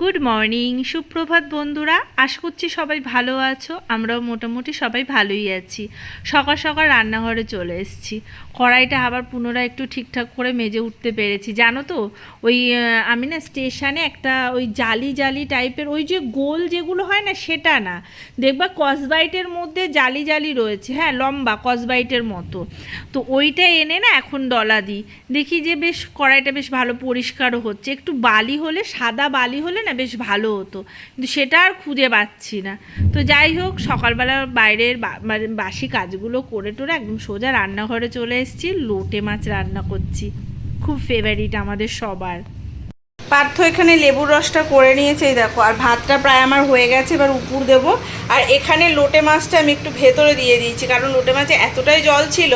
Good morning সুপ্রভাত বন্ধুরা। আশা করছি সবাই ভালো আছো। আমরাও মোটামুটি সবাই ভালোই আছি। সকাল সকাল রান্নাঘরে চলে এসেছি। কড়াইটা আবার পুনরায় একটু ঠিকঠাক করে মেজে উঠতে পেরেছি। জানো তো, ওই আমি না স্টেশনে একটা ওই জালি জালি টাইপের, ওই যে গোল যেগুলো হয় না, সেটা না। দেখবা কসবাইটের মধ্যে জালি জালি রয়েছে। হ্যাঁ লম্বা কসবাইটের মতো। তো ওইটা এনে না এখন ডলা দিই। দেখি যে বেশ কড়াইটা বেশ ভালো পরিষ্কারও হচ্ছে। একটু বালি হলে, সাদা বালি হলে না, বেশ ভালো হতো। কিন্তু সেটা আর খুঁজে পাচ্ছি না। তো যাই হোক, সকালবেলা বাইরের মানে বাসি কাজগুলো করে টোরে একদম সোজা রান্নাঘরে চলে এসেছি, লোটে মাছ রান্না করছি। খুব ফেভারিট আমাদের সবার। পার্থ এখানে লেবুর রসটা করে নিয়েছে দেখো। আর ভাতটা প্রায় আমার হয়ে গেছে, এবার উপর দেব। আর এখানে লোটে মাছটা আমি একটু ভেতরে দিয়ে দিয়েছি, কারণ লোটে মাছে এতটাই জল ছিল,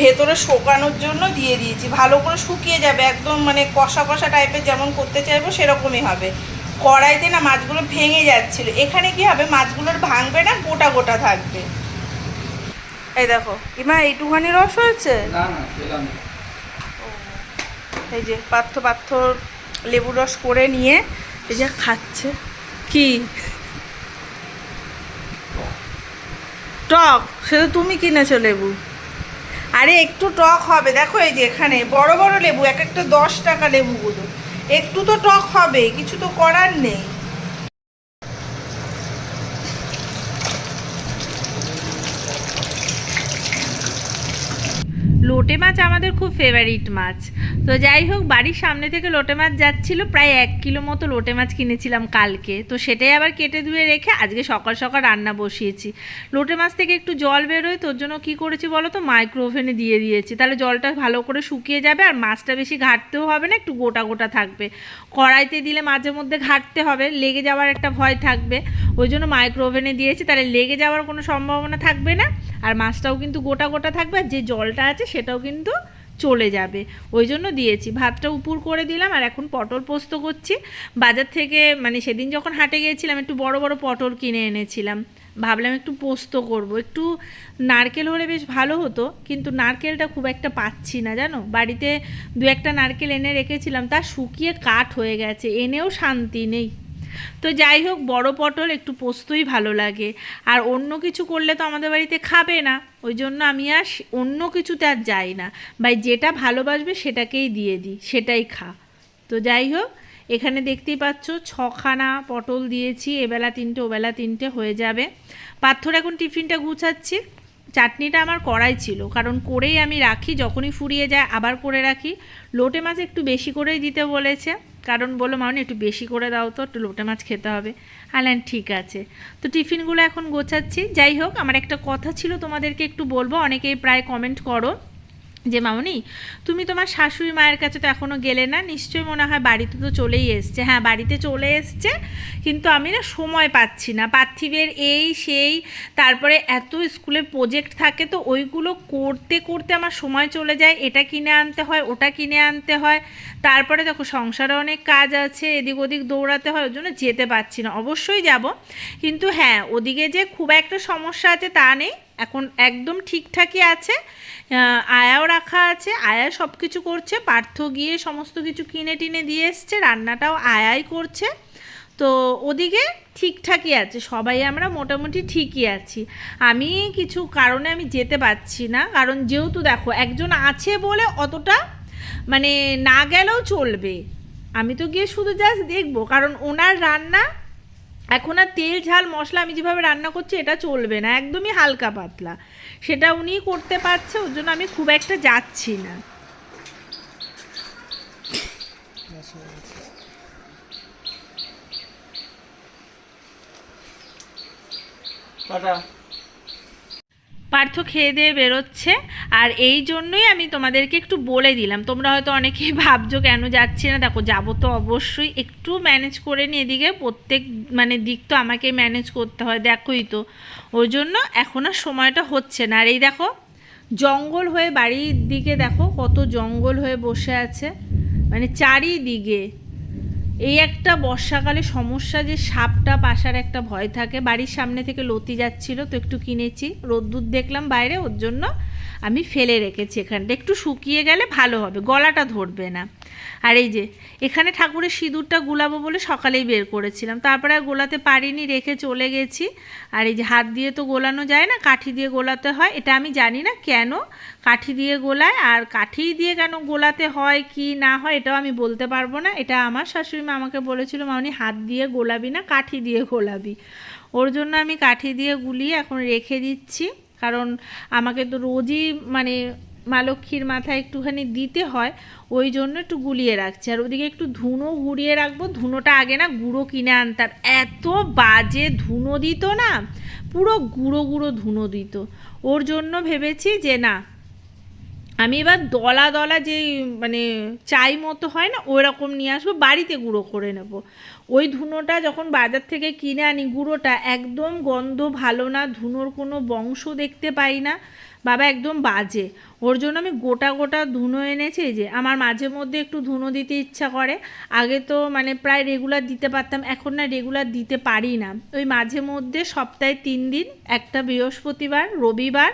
ভেতরে শোকানোর জন্য দিয়ে দিয়েছি। ভালো করে শুকিয়ে যাবে, একদম মানে কষা কষা টাইপের যেমন করতে চাইব, সেরকমই হবে। কড়াইতে না মাছগুলো ভেঙে যাচ্ছিল। এখানে কি হবে? মাছগুলোর ভাঙবে না? গোটা গোটা থাকবে। এই দেখো ইমা এইটুখানি রস হয়েছে। এই যে পার্থ পার্থ লেবু রস করে নিয়ে এই যে খাচ্ছে। কি? টক? সে তো তুমি কিনেছো লেবু। আরে একটু টক হবে। দেখো এই যে এখানে বড় বড় লেবু এক একটা দশ টাকা লেবুগুলো একটু তো টক হবে কিছু তো করার নেই। লোটে মাছ আমাদের খুব ফেভারিট মাছ। তো যাই হোক, বাড়ির সামনে থেকে লোটে মাছ যাচ্ছিল, প্রায় এক কিলো মতো লোটে মাছ কিনেছিলাম কালকে। তো সেটাই আবার কেটে ধুয়ে রেখে আজকে সকাল সকাল রান্না বসিয়েছি। লোটে মাছ থেকে একটু জল বেরোয়, তোর জন্য কী করেছি বলো তো? মাইক্রো ওভেনে দিয়ে দিয়েছি। তাহলে জলটা ভালো করে শুকিয়ে যাবে আর মাছটা বেশি ঘাটতেও হবে না, একটু গোটা গোটা থাকবে। কড়াইতে দিলে মাঝে মধ্যে ঘাটতে হবে, লেগে যাওয়ার একটা ভয় থাকবে। ওই জন্য মাইক্রো ওভেনে দিয়েছি, তাহলে লেগে যাওয়ার কোনো সম্ভাবনা থাকবে না। আর মাছটাও কিন্তু গোটা গোটা থাকবে, আর যে জলটা আছে সেটাও কিন্তু চলে যাবে। ওই জন্য দিয়েছি। ভাতটা উপুর করে দিলাম, আর এখন পটল পোস্ত করছি। বাজার থেকে মানে সেদিন যখন হাটে গিয়েছিলাম, একটু বড় বড় পটল কিনে এনেছিলাম। ভাবলাম একটু পোস্ত করব। একটু নারকেল হলে বেশ ভালো হতো, কিন্তু নারকেলটা খুব একটা পাচ্ছি না, জানো? বাড়িতে দু একটা নারকেল এনে রেখেছিলাম, তা শুকিয়ে কাঠ হয়ে গেছে, এনেও শান্তি নেই। তো যাই হোক, বড় পটল, একটু পোস্তই ভালো লাগে। আর অন্য কিছু করলে তো আমাদের বাড়িতে খাবে না। ওই জন্য আমি আর অন্য কিছুতে আর যাই না। ভাই, যেটা ভালোবাসবে সেটাকেই দিয়ে দিই, সেটাই খা। তো যাই হোক, এখানে দেখতেই পাচ্ছ, ছখানা পটল দিয়েছি, এবেলা তিনটে, ওবেলা তিনটে হয়ে যাবে। পাথর এখন টিফিনটা গুছাচ্ছি। চাটনিটা আমার করাই ছিল, কারণ করেই আমি রাখি, যখনই ফুরিয়ে যায় আবার করে রাখি। লোটে মাছ একটু বেশি করেই দিতে বলেছে। কারণ বলল, মামনি, একটু বেশি করে দাও তো, একটু লোটা মাছ খেতে হবে। আলেন ঠিক আছে। তো টিফিনগুলো এখন গোছাচ্ছি। যাই হোক, আমার একটা কথা ছিল, তোমাদেরকে একটু বলব, অনেকেই প্রায় কমেন্ট করো। যে, মামনি, তুমি তোমার শাশুড়ি মায়ের কাছে তো এখনও গেলে না, নিশ্চয়ই মনে হয় বাড়িতে তো চলেই এসছে। হ্যাঁ বাড়িতে চলে এসছে, কিন্তু আমি না সময় পাচ্ছি না। পার্থিবের এই, সেই, তারপরে এত স্কুলে প্রজেক্ট থাকে তো ওইগুলো করতে করতে আমার সময় চলে যায়। এটা কিনে আনতে হয়, ওটা কিনে আনতে হয়। তারপরে দেখো, সংসারে অনেক কাজ আছে, এদিক ওদিক দৌড়াতে হয় ওই জন্য যেতে পারছি না। অবশ্যই যাব, কিন্তু হ্যাঁ ওদিকে যে খুব একটা সমস্যা আছে তা নেই। এখন একদম ঠিকঠাকই আছে আয়াও রাখা আছে, আয়া সব কিছু করছে, পার্থ গিয়ে সমস্ত কিছু কিনে টিনে দিয়ে এসছে, রান্নাটাও আয়াই করছে। তো ওদিকে ঠিকঠাকই আছে, সবাই আমরা মোটামুটি ঠিকই আছি। আমি কিছু কারণে আমি যেতে পারছি না, কারণ যেহেতু দেখো, একজন আছে বলে অতটা মানে না গেলেও চলবে। আমি তো গিয়ে শুধু জাস্ট দেখব, কারণ ওনার রান্না এখন আর তেল, ঝাল, মশলা আমি যেভাবে রান্না করছি, এটা চলবে না, একদমই হালকা পাতলা। সেটা উনি করতে পারছে, ওর জন্য আমি খুব একটা যাচ্ছি না। টাটা। পার্থ খেয়ে দিয়ে বেরোচ্ছে, আর এই জন্যই আমি তোমাদেরকে একটু বলে দিলাম। তোমরা হয়তো অনেকেই ভাবছ, কেন যাচ্ছি না? দেখো, যাব তো অবশ্যই। একটু ম্যানেজ করে নিয়ে এদিকে প্রত্যেক মানে দিক তো আমাকে ম্যানেজ করতে হয়, দেখোই তো। ওই জন্য এখন আর সময়টা হচ্ছে না। আর এই দেখো, জঙ্গল হয়ে বাড়ির দিকে দেখো, কত জঙ্গল হয়ে বসে আছে। মানে চারিদিকে এই একটা বর্ষাকালে সমস্যা যে সাপটা পাশার একটা ভয় থাকে। বাড়ির সামনে থেকে লতি যাচ্ছিল, তো একটু কিনেছি। রোদ্দুর দেখলাম বাইরে, ওর জন্য আমি ফেলে রেখেছি এখানটা। একটু শুকিয়ে গেলে ভালো হবে, গলাটা ধরবে না। আর এই যে, এখানে ঠাকুরের সিঁদুরটা গুলাবো বলে সকালেই বের করেছিলাম। তারপরে আর গোলাতে পারিনি, রেখে চলে গেছি। আর এই যে হাত দিয়ে তো গোলানো যায় না, কাঠি দিয়ে গোলাতে হয়। এটা আমি জানি না কেন কাঠি দিয়ে গোলায়, আর কাঠি দিয়ে কেন গোলাতে হয়, কি না হয়, এটাও আমি বলতে পারব না। এটা আমার শাশুড়ি মা আমাকে বলেছিল মামনি হাত দিয়ে গোলাবি না, কাঠি দিয়ে গোলাবি। ওর জন্য আমি কাঠি দিয়ে গুলিয়ে এখন রেখে দিচ্ছি। কারণ আমাকে তো রোজই মানে মা লক্ষ্মীর মাথায় একটুখানি দিতে হয়, ওই জন্য একটু গুলিয়ে রাখছি। আর ওদিকে একটু ধুনো ঘুরিয়ে রাখব, ধুনোটা আগে না গুঁড়ো কিনে আনতাম এত বাজে ধুনো দিত না, পুরো গুঁড়ো গুঁড়ো ধুনো দিত। ওর জন্য ভেবেছি যে না আমি এবার দলা দলা যেই মানে চাই মতো হয় না ওই রকম নিয়ে আসব, বাড়িতে গুঁড়ো করে নেব। ওই ধুনোটা যখন বাজার থেকে কিনে আনি, গুঁড়োটা একদম গন্ধ ভালো না, ধুনোর কোনো বংশ দেখতে পাই না। বাবা একদম বাজে। ওর জন্য আমি গোটা গোটা ধুনো এনেছি যে আমার মাঝে মধ্যে একটু ধুনো দিতে ইচ্ছা করে। আগে তো মানে প্রায় রেগুলার দিতে পারতাম, এখন না রেগুলার দিতে পারি না। ওই মাঝে মধ্যে সপ্তাহে তিন দিন, একটা বৃহস্পতিবার, রবিবার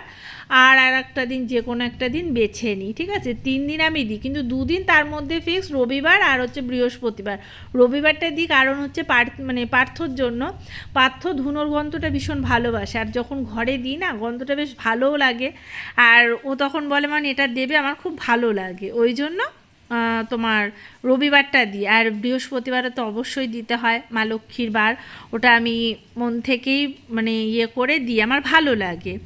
আর আর একটা দিন, যে কোনো একটা দিন বেছে নিই, ঠিক আছে? তিন দিন আমি দিই, কিন্তু দুদিন তার মধ্যে ফিক্স রবিবার আর হচ্ছে বৃহস্পতিবার। রবিবারটা দিই কারণ হচ্ছে পার্থ মানে পার্থর জন্য। পার্থ ধুনোর গন্ধটা ভীষণ ভালোবাসে, আর যখন ঘরে দিই না, গন্ধটা বেশ ভালোও লাগে। আর ও তখন বলে মানে এটা দেবে, আমার খুব ভালো লাগে। ওই জন্য তোমার রবিবারটা দিই। আর বৃহস্পতিবারে তো অবশ্যই দিতে হয়, মা লক্ষ্মীর বার। ওটা আমি মন থেকেই মানে ইয়ে করে দিই, আমার ভালো লাগে।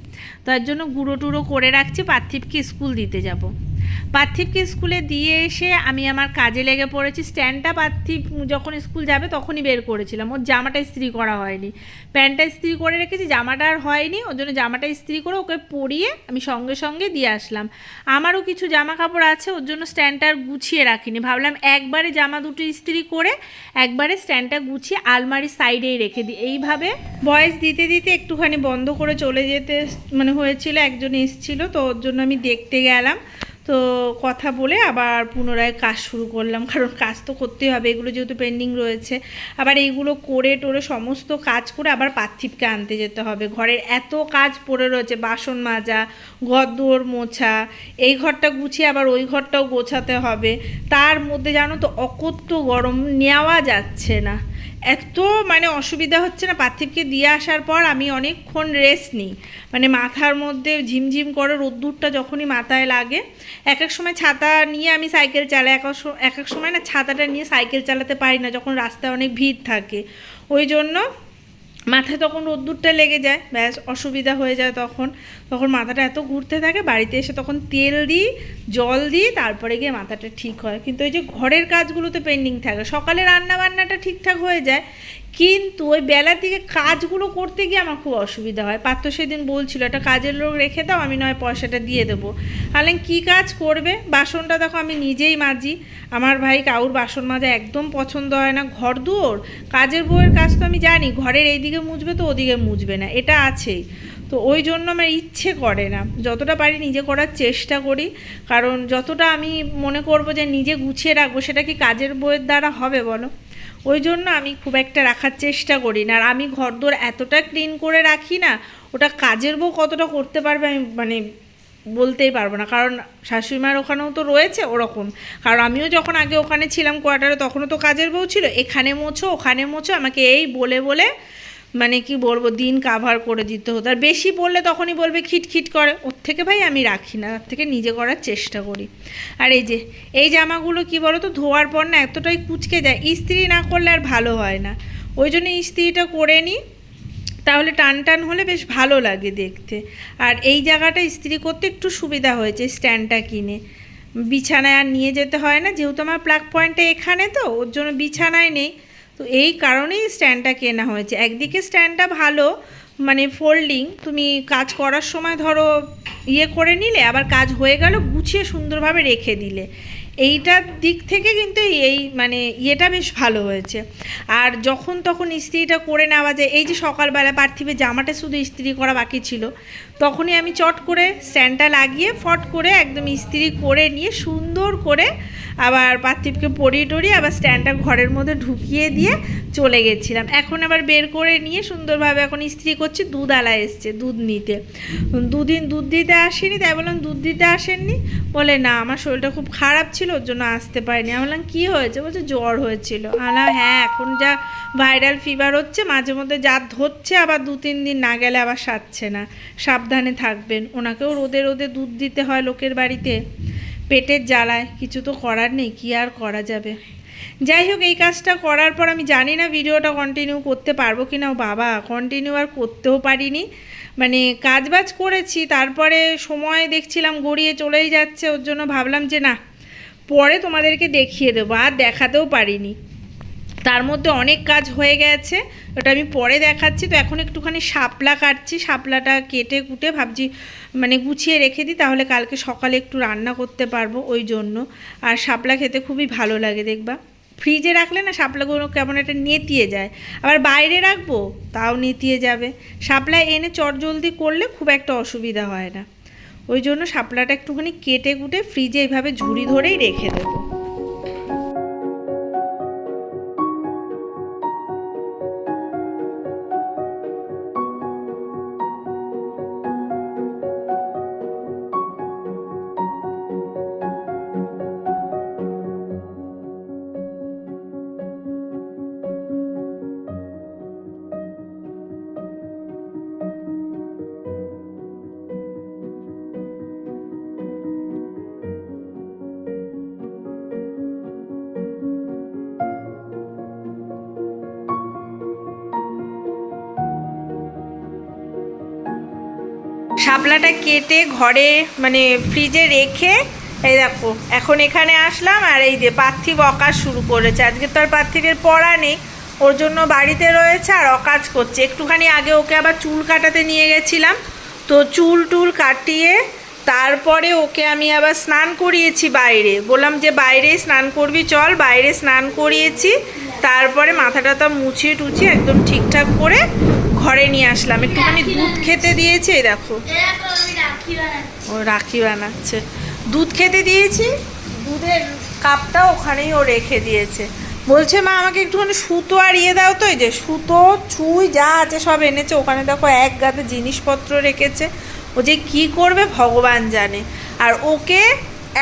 তার জন্য গুঁড়ো টুড়ো করে রাখছি, পার্থিবকে স্কুল দিতে যাব। পার্থিবকে স্কুলে দিয়ে এসে আমি আমার কাজে লেগে পড়েছি। স্ট্যান্ডটা পার্থিব যখন স্কুল যাবে তখনই বের করেছিলাম। ওর জামাটা ইস্ত্রি করা হয়নি। প্যান্টটা ইস্ত্রি করে রেখেছি, জামাটা আর হয়নি। ওর জন্য জামাটা ইস্ত্রি করে ওকে পরিয়ে আমি সঙ্গে সঙ্গে দিয়ে আসলাম। আমারও কিছু জামা কাপড় আছে, ওর জন্য স্ট্যান্ডটা আর গুছিয়ে রাখিনি। ভাবলাম একবারে জামা দুটো ইস্ত্রি করে একবারে স্ট্যান্ডটা গুছিয়ে আলমারির সাইডেই রেখে দিই। এইভাবে বয়স দিতে দিতে একটুখানি বন্ধ করে চলে যেতে মানে হয়েছিল, একজন এসেছিল, তো ওর জন্য আমি দেখতে গেলাম। তো কথা বলে আবার পুনরায় কাজ শুরু করলাম। কারণ কাজ তো করতেই হবে, এগুলো যেহেতু পেন্ডিং রয়েছে। আবার এইগুলো করে টোরে সমস্ত কাজ করে আবার পার্থিবকে আনতে যেতে হবে। ঘরের এত কাজ পড়ে রয়েছে, বাসন মাজা, ঘর মোছা, এই ঘরটা গুছিয়ে আবার ওই ঘরটাও গোছাতে হবে। তার মধ্যে জানো তো অকত্য গরম, নেওয়া যাচ্ছে না। এত মানে অসুবিধা হচ্ছে না, পার্থিবকে দিয়ে আসার পর আমি অনেকক্ষণ রেস্ট নিই। মানে মাথার মধ্যে ঝিমঝিম করে রোদ্দুরটা যখনই মাথায় লাগে এক এক সময় ছাতা নিয়ে আমি সাইকেল চালাই এক এক সময় না ছাতাটা নিয়ে সাইকেল চালাতে পারি না, যখন রাস্তায় অনেক ভিড় থাকে। ওই জন্য মাথায় তখন রোদ্দুরটা লেগে যায়, ব্যাস অসুবিধা হয়ে যায় তখন। তখন মাথাটা এত ঘুরতে থাকে, বাড়িতে এসে তখন তেল দিই, জল দিই, তারপরে গিয়ে মাথাটা ঠিক হয়। কিন্তু ওই যে ঘরের কাজগুলোতে পেন্ডিং থাকে, সকালে রান্না বান্নাটা ঠিকঠাক হয়ে যায় কিন্তু ওই বেলার দিকে কাজগুলো করতে গিয়ে আমার খুব অসুবিধা হয়। পাত্র সেদিন বলছিল, একটা কাজের লোক রেখে দাও, আমি নয় পয়সাটা দিয়ে দেবো। আলেন কী কাজ করবে? বাসনটা দেখো, আমি নিজেই মাজি। আমার ভাই কাউর বাসন মাজা একদম পছন্দ হয় না। ঘর দুয়ার? কাজের বউয়ের কাজ তো আমি জানি, ঘরের এইদিকে মুছবে তো ওদিকে মুছবে না, এটা আছেই। তো ওই জন্য আমার ইচ্ছে করে না। যতটা পারি নিজে করার চেষ্টা করি। কারণ যতটা আমি মনে করব যে নিজে গুছিয়ে রাখব, সেটা কি কাজের বইয়ের দ্বারা হবে বলো? ওই জন্য আমি খুব একটা রাখার চেষ্টা করি না। আর আমি ঘরদোর এতটা ক্লিন করে রাখি না, ওটা কাজের বউ কতটা করতে পারবে আমি মানে বলতেই পারব না। কারণ শাশুড়ি মায়ের ওখানেও তো রয়েছে ওরকম। কারণ আমিও যখন আগে ওখানে ছিলাম কোয়ার্টারে তখনও তো কাজের বউ ছিল। এখানে মোছো, ওখানে মোছো, আমাকে এই বলে বলে মানে কি বলব, দিন কাভার করে দিতে হতো। আর বেশি বললে তখনই বলবে, খিটখিট করে। ওর থেকে ভাই আমি রাখি না তার থেকে নিজে করার চেষ্টা করি। আর এই যে, এই জামাগুলো কি বলো তো ধোয়ার পর না এতটাই কুচকে যায়, ইস্ত্রি না করলে আর ভালো হয় না। ওই জন্য ইস্ত্রিটা করে নিই, তাহলে টান টান হলে বেশ ভালো লাগে দেখতে। আর এই জায়গাটা ইস্ত্রি করতে একটু সুবিধা হয়েছে, স্ট্যান্ডটা কিনে। বিছানায় আর নিয়ে যেতে হয় না, যেহেতু আমার প্লাগ পয়েন্টটা এখানে তো, ওর জন্য বিছানায় নেই। তো এই কারণেই স্ট্যান্ডটা কেনা হয়েছে। একদিকে স্ট্যান্ডটা ভালো মানে ফোল্ডিং তুমি কাজ করার সময় ধরো ইয়ে করে নিলে, আবার কাজ হয়ে গেল, গুছিয়ে সুন্দরভাবে রেখে দিলে। এইটার দিক থেকে কিন্তু এই মানে ইয়েটা বেশ ভালো হয়েছে। আর যখন তখন ইস্ত্রিটা করে নেওয়া যায়, এই যে সকালবেলা পার্থিবের জামাটা শুধু ইস্ত্রি করা বাকি ছিল, তখনই আমি চট করে স্ট্যান্ডটা লাগিয়ে, ফট করে একদম ইস্ত্রি করে নিয়ে সুন্দর করে আবার পার্থিবকে পরিয়ে টরিয়ে আবার স্ট্যান্ডটা ঘরের মধ্যে ঢুকিয়ে দিয়ে চলে গেছিলাম। এখন আবার বের করে নিয়ে সুন্দরভাবে এখন ইস্ত্রি করছি, দুধ আলা এসছে দুধ নিতে। দুদিন দুধ দিতে আসেনি, তাই বললাম দুধ দিতে আসেননি। বলে, না, আমার শরীরটা খুব খারাপ ছিল, ওর জন্য আসতে পারিনি। আমি বললাম, কী হয়েছে? বলছে, জ্বর হয়েছিল। আলা হ্যাঁ এখন যা ভাইরাল ফিভার হচ্ছে, মাঝে মধ্যে যা ধরছে, আবার দু, তিন দিন না গেলে আবার সারছে না। সাবধানে থাকবেন। ওনাকেও রোদে রোদে দুধ দিতে হয় লোকের বাড়িতে। পেটের জ্বালায়, কিছু তো করার নেই, কি আর করা যাবে? যাই হোক, এই কাজটা করার পর আমি জানি না ভিডিওটা কন্টিনিউ করতে পারব কি না বাবা কন্টিনিউ আর করতেও পারিনি। মানে কাজবাজ করেছি, তারপরে সময় দেখছিলাম গড়িয়ে চলেই যাচ্ছে, ওর জন্য ভাবলাম যে না, পরে তোমাদেরকে দেখিয়ে দেবো, আর দেখাতেও পারিনি। তার মধ্যে অনেক কাজ হয়ে গেছে। ওটা আমি পরে দেখাচ্ছি। তো এখন একটুখানি শাপলা কাটছি। শাপলাটা কেটে কুটে ভাবছি মানে গুছিয়ে রেখে দিই, তাহলে কালকে সকালে একটু রান্না করতে পারব ওই জন্য। আর শাপলা খেতে খুবই ভালো লাগে, দেখবা। ফ্রিজে রাখলে না শাপলাগুলো কেমন একটা নেতিয়ে যায়। আবার বাইরে রাখব, তাও নেতিয়ে যাবে। শাপলা এনে চটজলদি করলে খুব একটা অসুবিধা হয় না। ওই জন্য শাপলাটা একটুখানি কেটে কুটে ফ্রিজে এইভাবে ঝুড়ি ধরেই রেখে দেবো। শাপলাটা কেটে ঘরে মানে ফ্রিজে রেখে, এই দেখো, এখন এখানে আসলাম আর এই যে পার্থিব অকাজ শুরু করেছে। আজকে তো আর পার্থিবের পড়া নেই, ওর জন্য বাড়িতে রয়েছে আর অকাজ করছে। একটুখানি আগে ওকে আবার চুল কাটাতে নিয়ে গেছিলাম, তো চুল টুল কাটিয়ে তারপরে ওকে আমি আবার স্নান করিয়েছি বাইরে। বললাম যে, বাইরে স্নান করবি, চল, বাইরে স্নান করিয়েছি। তারপরে মাথা টাথা মুছিয়ে টুছিয়ে একদম ঠিকঠাক করে ঘরে নিয়ে আসলাম। একটুখানি দুধ খেতে দিয়েছি এই দেখো। ও রাখি বানাচ্ছে। দুধ খেতে দিয়েছি দুধের কাপটা ওখানেই ও রেখে দিয়েছে। বলছে মা আমাকে একটুখানি সুতো আর ইয়ে দাও তো এই যে সুতো ছুঁই যা আছে সব এনেছে। ওখানে দেখো এক গাতে জিনিসপত্র রেখেছে। ও যে কি করবে ভগবান জানে। আর ওকে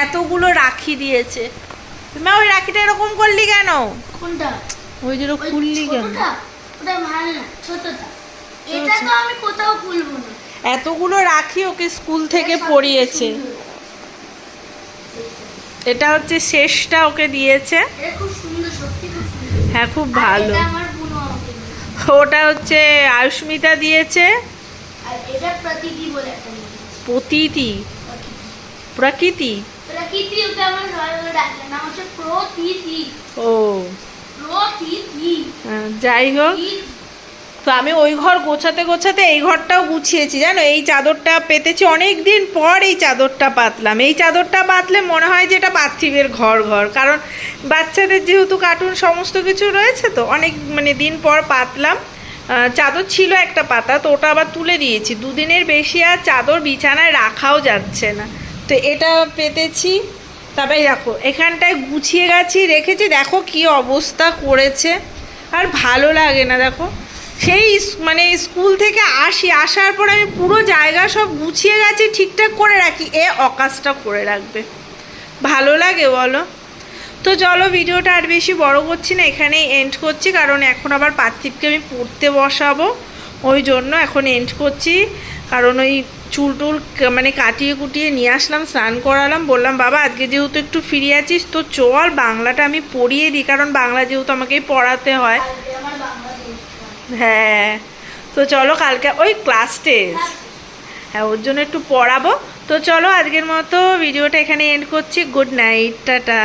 এতগুলো রাখি দিয়েছে। মা ওই রাখিটা এরকম করলি কেন? কোনটা? ওই যে খুললি কেন? ওটা ভালো না ছোটটা। এটা তো আমি কোথাও খুলবো না। এতগুলো রাখি ওকে স্কুল থেকে পড়িয়েছে। এটা হচ্ছে শেষটা ওকে দিয়েছে। হ্যাঁ খুব ভালো। ওটা হচ্ছে আয়ুষ্মিতা দিয়েছে। প্রতীতি। প্রকৃতি। ও। প্রতীতি। যাই হোক। তো আমি ওই ঘর গোছাতে গোছাতে এই ঘরটাও গুছিয়েছি, জানো? এই চাদরটা পেতেছি অনেক দিন পর এই চাদরটা পাতলাম এই চাদরটা পাতলে মনে হয় যে এটা পার্থিবের ঘর ঘর। কারণ বাচ্চাদের যেহেতু কার্টুন সমস্ত কিছু রয়েছে তো, অনেক মানে দিন পর পাতলাম চাদর ছিল একটা পাতা, তো ওটা আবার তুলে দিয়েছি। দুদিনের বেশি আর চাদর বিছানায় রাখাও যাচ্ছে না। তো এটা পেতেছি। তবে দেখো, এখানটায় গুছিয়ে গেছি রেখেছি। দেখো কি অবস্থা করেছে। আর ভালো লাগে না, দেখো। সেই মানে স্কুল থেকে আসি, আসার পর আমি পুরো জায়গা সব গুছিয়ে গেছি, ঠিকঠাক করে রাখি। এ অকাজটা করে রাখবে। ভালো লাগে বলো? তো চলো ভিডিওটা আর বেশি বড় করছি না, এখানেই এন্ড করছি, কারণ এখন আবার পার্থিবকে আমি পড়তে বসাবো। ওই জন্য এখন এন্ড করছি। কারণ ওই চুল টুল মানে কাটিয়ে কুটিয়ে নিয়ে আসলাম, স্নান করালাম, বললাম, বাবা, আজকে যেহেতু একটু ফিরে আছিস, তো চল বাংলাটা আমি পড়িয়ে দিই, কারণ বাংলা যেহেতু আমাকেই পড়াতে হয় কালকে আমার বাংলা দিয়েছে হ্যাঁ। তো চলো কালকে ওই ক্লাস টেস্ট হ্যাঁ। ওর জন্য একটু পড়াবো। তো চলো আজকের মতো ভিডিওটা এখানে এন্ড করছি। Good night tata.